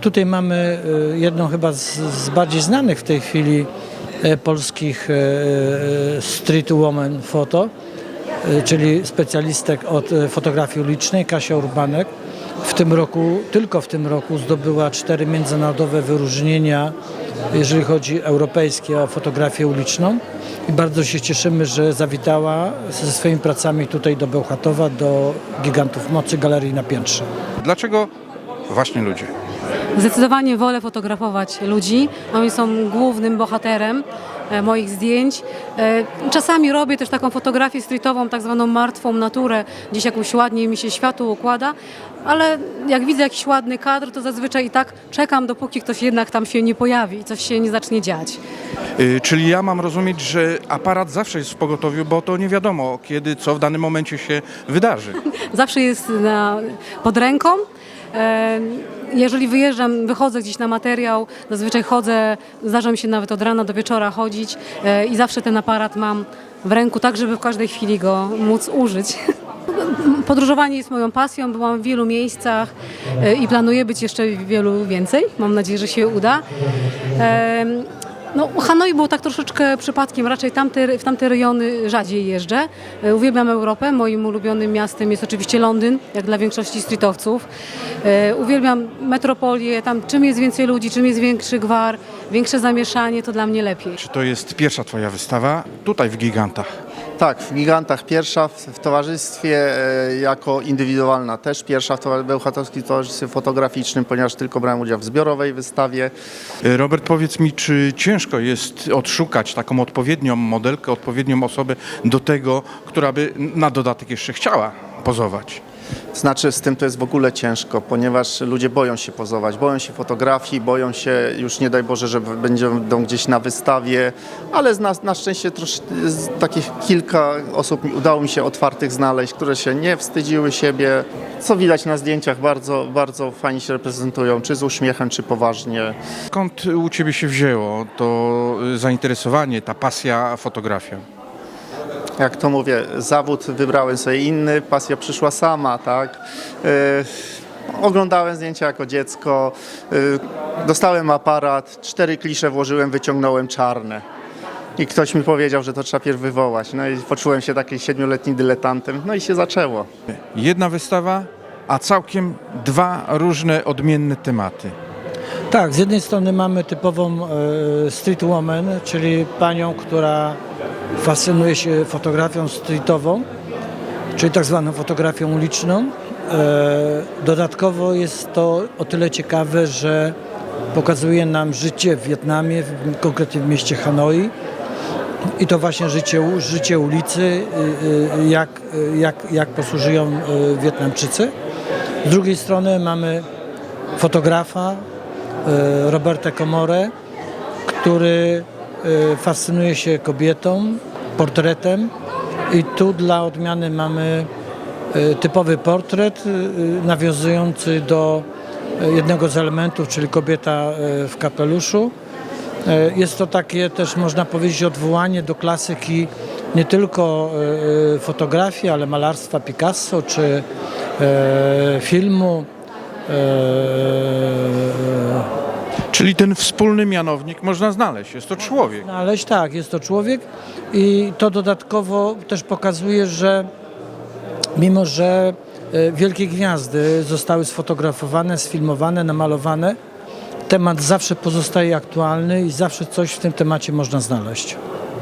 Tutaj mamy e, jedną chyba z, z bardziej znanych w tej chwili e, polskich e, e, street woman foto, e, czyli specjalistek od e, fotografii ulicznej, Kasia Urbanek. W tym roku, tylko w tym roku zdobyła cztery międzynarodowe wyróżnienia, jeżeli chodzi europejskie o fotografię uliczną. I bardzo się cieszymy, że zawitała ze swoimi pracami tutaj do Bełchatowa, do Gigantów Mocy Galerii na Piętrze. Dlaczego właśnie ludzie? Zdecydowanie wolę fotografować ludzi. Oni są głównym bohaterem e, moich zdjęć. E, Czasami robię też taką fotografię streetową, tak zwaną martwą naturę, gdzieś jakąś ładnie mi się światło układa, ale jak widzę jakiś ładny kadr, to zazwyczaj i tak czekam, dopóki ktoś jednak tam się nie pojawi i coś się nie zacznie dziać. Y, Czyli ja mam rozumieć, że aparat zawsze jest w pogotowiu, bo to nie wiadomo, kiedy, co w danym momencie się wydarzy. Zawsze jest na, pod ręką. E, Jeżeli wyjeżdżam, wychodzę gdzieś na materiał, zazwyczaj chodzę, zdarza mi się nawet od rana do wieczora chodzić e, i zawsze ten aparat mam w ręku, tak żeby w każdej chwili go móc użyć. Podróżowanie jest moją pasją, byłam w wielu miejscach e, i planuję być jeszcze wielu więcej. Mam nadzieję, że się uda. No, Hanoi był tak troszeczkę przypadkiem, raczej tamte, w tamte rejony rzadziej jeżdżę. E, Uwielbiam Europę, moim ulubionym miastem jest oczywiście Londyn, jak dla większości streetowców. E, Uwielbiam metropolię, tam czym jest więcej ludzi, czym jest większy gwar, większe zamieszanie, to dla mnie lepiej. Czy to jest pierwsza twoja wystawa tutaj w Gigantach? Tak, w Gigantach pierwsza, w, towarzystwie e, jako indywidualna też pierwsza w Bełchatowskim Towarzystwie Fotograficznym, ponieważ tylko brałem udział w zbiorowej wystawie. Y, Robert, powiedz mi, czy ciężko jest odszukać taką odpowiednią modelkę, odpowiednią osobę do tego, która by na dodatek jeszcze chciała pozować? Znaczy z tym to jest w ogóle ciężko, ponieważ ludzie boją się pozować, boją się fotografii, boją się już nie daj Boże, że będą gdzieś na wystawie, ale z nas, na szczęście trosz, z takich kilka osób mi- udało mi się otwartych znaleźć, które się nie wstydziły siebie, co widać na zdjęciach, bardzo, bardzo fajnie się reprezentują, czy z uśmiechem, czy poważnie. Skąd u ciebie się wzięło to y, zainteresowanie, ta pasja fotografią? Jak to mówię, zawód wybrałem sobie inny, pasja przyszła sama, tak. Yy, oglądałem zdjęcia jako dziecko, yy, dostałem aparat, cztery klisze włożyłem, wyciągnąłem czarne. I ktoś mi powiedział, że to trzeba pierw wywołać. No i poczułem się takim siedmioletnim dyletantem, no i się zaczęło. Jedna wystawa, a całkiem dwa różne, odmienne tematy. Tak, z jednej strony mamy typową e, street woman, czyli panią, która fascynuje się fotografią streetową, czyli tak zwaną fotografią uliczną. E, dodatkowo jest to o tyle ciekawe, że pokazuje nam życie w Wietnamie, konkretnie w mieście Hanoi. I to właśnie życie, życie ulicy, y, y, jak, y, jak, jak y, Wietnamczycy. Z drugiej strony mamy fotografa, Roberta Comore, który e, fascynuje się kobietą, portretem i tu dla odmiany mamy e, typowy portret nawiązujący do jednego z elementów, czyli kobieta w kapeluszu. Jest to takie też można powiedzieć odwołanie do klasyki nie tylko fotografii, ale malarstwa Picasso czy filmu. E, Czyli ten wspólny mianownik można znaleźć, jest to człowiek. Znaleźć, tak, jest to człowiek i to dodatkowo też pokazuje, że mimo, że e, wielkie gwiazdy zostały sfotografowane, sfilmowane, namalowane, temat zawsze pozostaje aktualny i zawsze coś w tym temacie można znaleźć.